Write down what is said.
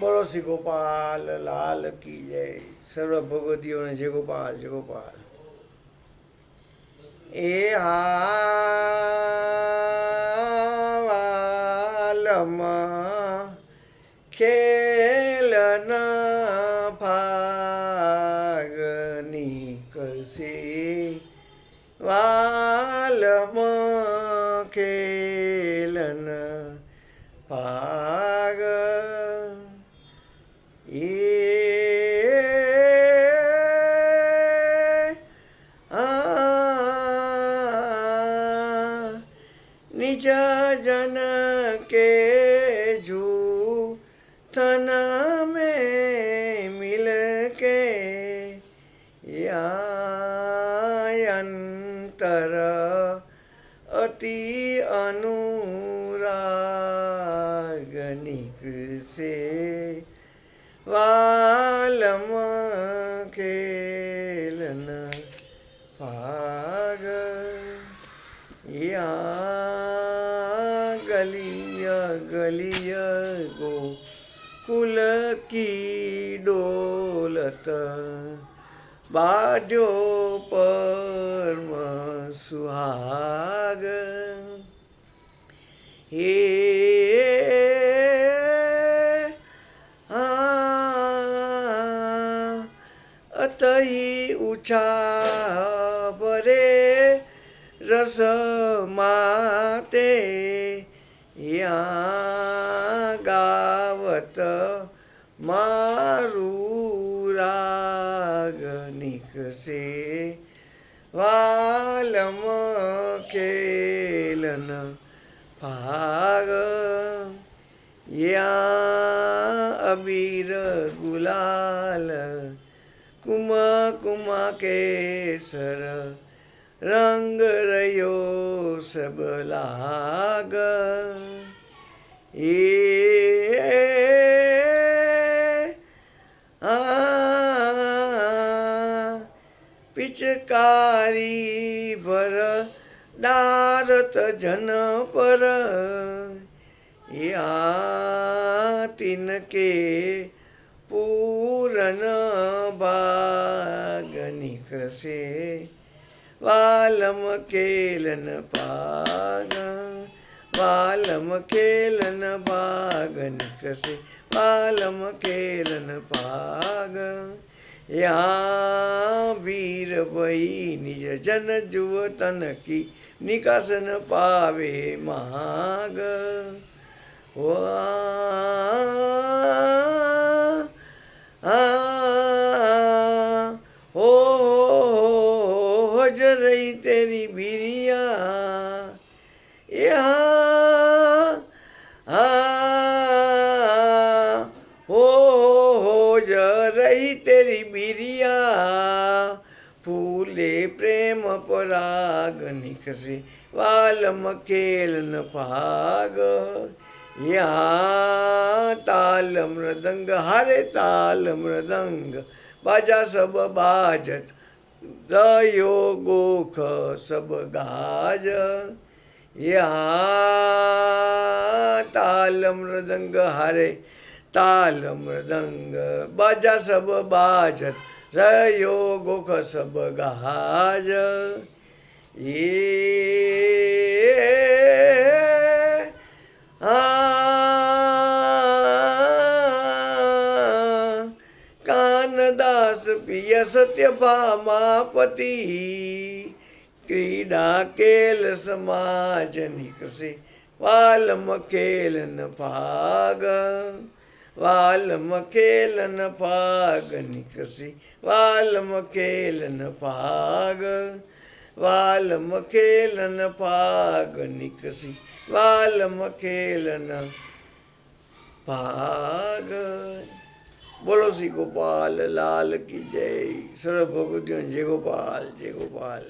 બોલો શ્રી ગોપાલ, લાલ કી જય, સર્વ ભગવતીઓને જય ગોપાલ જય ગોપાલ. એ હાલમાં ખેલન ભાગની કસી વાલમાં ખેલન ભાગ बीजा जन के जू थन में मिल के यंतर अति अनुरागनिक से वालम के पाग या गलिय गलिया गो कुल की डोलत बाजो परम सुहाग। हे अतही बरे रस माते। या गावत मारू राग निकसे वालम खेलन भाग या अबीर गुलाल कुम कुम केसर रंग रयो सब लाग। पिचकारी भर डारत जन पर। या तिनके पूरन बागनिक से वालम केलन पाग, वालम केलन बागनिक से वालम केलन पाग। या वीर वही निज जन जुव तन की निकासन पावे माग वा, आ फूले प्रेम पराग निकसे वालम खेलन पाग या ताल मृदंग, हरे ताल मृदंग, बाजा सब बाजत रयो गोख सब गाज। या ताल मृदंग, हरे ताल मृदंग बाजा सब बाजत रयो गोख सब गाज ये पिय सत्य भामापति क्रीडा केल समाज निकसे वालम खेलन भाग। वालम खेलन भाग निकसे वालम खेलन भाग वालम खेलन भाग निकसी वालम खेलन भाग बोलो श्री गोपाल लाल की जय सर्व भगवतियों जय गोपाल जय गोपाल